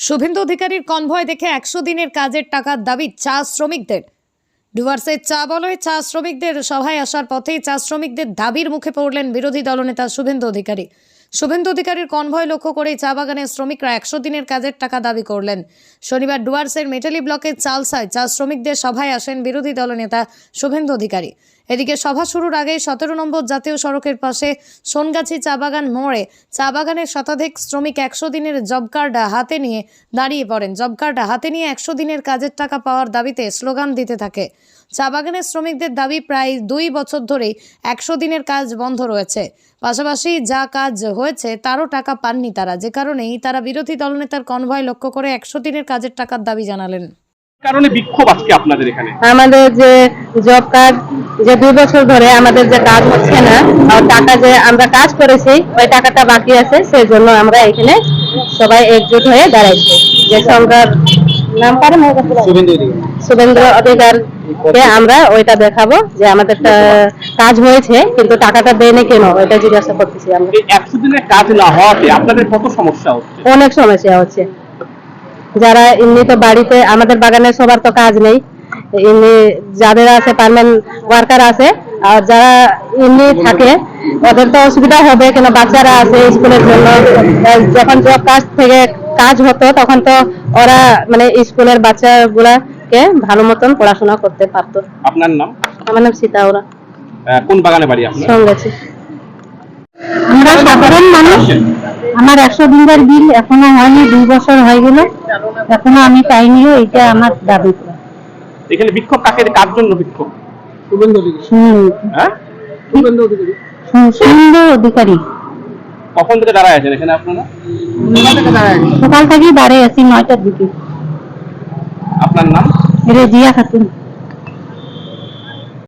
শুভেন্দু অধিকারীর কনভয় দেখে একশো দিনের কাজের টাকার দাবি চা শ্রমিকদের। ডুয়ার্সের চা বলয়ে চা শ্রমিকদের সভায় আসার পথেই চা শ্রমিকদের দাবির মুখে পড়লেন বিরোধী দলনেতা শুভেন্দু অধিকারী। শুভেন্দু অধিকারীর কনভয় লক্ষ্য করে চা বাগানের শ্রমিকরা একশো দিনের কাজের টাকা দাবি করলেন। শনিবার ডুয়ার্সের মেটালি ব্লকের চালসায় চা শ্রমিকদের সভায় আসেন বিরোধী দলনেতা শুভেন্দু অধিকারী। এদিকে সভা শুরুর আগেই সতেরো নম্বর জাতীয় সড়কের পাশে সোনগাছি চা বাগান মোড়ে চা বাগানের শতাধিক শ্রমিক একশো দিনের জব কার্ড হাতে নিয়ে দাঁড়িয়ে পড়েন। জব কার্ড হাতে নিয়ে একশো দিনের কাজের টাকা পাওয়ার দাবিতে স্লোগান দিতে থাকে। চা বাগানের শ্রমিকদের দাবি প্রায় দুই বছর ধরেই একশো দিনের কাজ বন্ধ রয়েছে। পাশাপাশি যা কাজ হয়েছে তারও টাকা পাননি তারা। যে কারণেই তারা বিরোধী দলনেতার কনভয় লক্ষ্য করে একশো দিনের কাজের টাকার দাবি জানালেন। কারণে বিক্ষোভ আজকে আপনাদের এখানে? আমাদের যে জব কার্ড যে দুই বছর ধরে আমাদের যে কাজ হচ্ছে না আর টাকা যে আমরা কাজ করেছি ওই টাকাটা বাকি আছে সেই জন্য আমরা এখানে সবাই একজোট হয়ে দাঁড়াইছি। যে সংখ্যার নাম পারে শুভেন্দ্র অধিকার। কে আমরা ওইটা দেখাবো যে আমাদের টা- কাজ হয়েছে কিন্তু টাকাটা দেয়নি কেন? ওইটা জিজ্ঞাসা করতেছি আমরা। একশো দিনের কাজ না হওয়াতে আপনাদের কত সমস্যা হচ্ছে? অনেক সমস্যা হচ্ছে। যারা এমনি তো বাড়িতে আমাদের বাগানে সবার তো কাজ নেই। এমনি যাদের আছে পার্মানেন্ট ওয়ার্কার আছে আর যারা এমনি থাকে ওদের তো অসুবিধা হবে কেন? বাচ্চারা আছে স্কুলের জন্য। যখন জব কাজ থেকে কাজ হতো তখন তো ওরা মানে স্কুলের বাচ্চাগুলাকে ভালো মতন পড়াশোনা করতে পারতো। আপনার নাম? আমার নাম সীতা ওরা। কোন বাগানে বাড়ি আপনার? সঙ্গে আছে। আমরা সাধারণ মানুষ। আমার একশো দিনের বিল এখনও হয়নি দুই বছর হয়ে গেল। এখনও আমি পাইনি এটা আমার দাবি। এখানে বিক্ষোভ কাকে কার জন্য বিক্ষোভ? হ্যাঁ? সুন্দর অধিকারী। কখন থেকে দাঁড়ায় আছেন এখানে আপনারা? সকাল থেকেই দাঁড়িয়ে আছি নয়টার দিকে আপনার নাম রেজিয়া খাতুন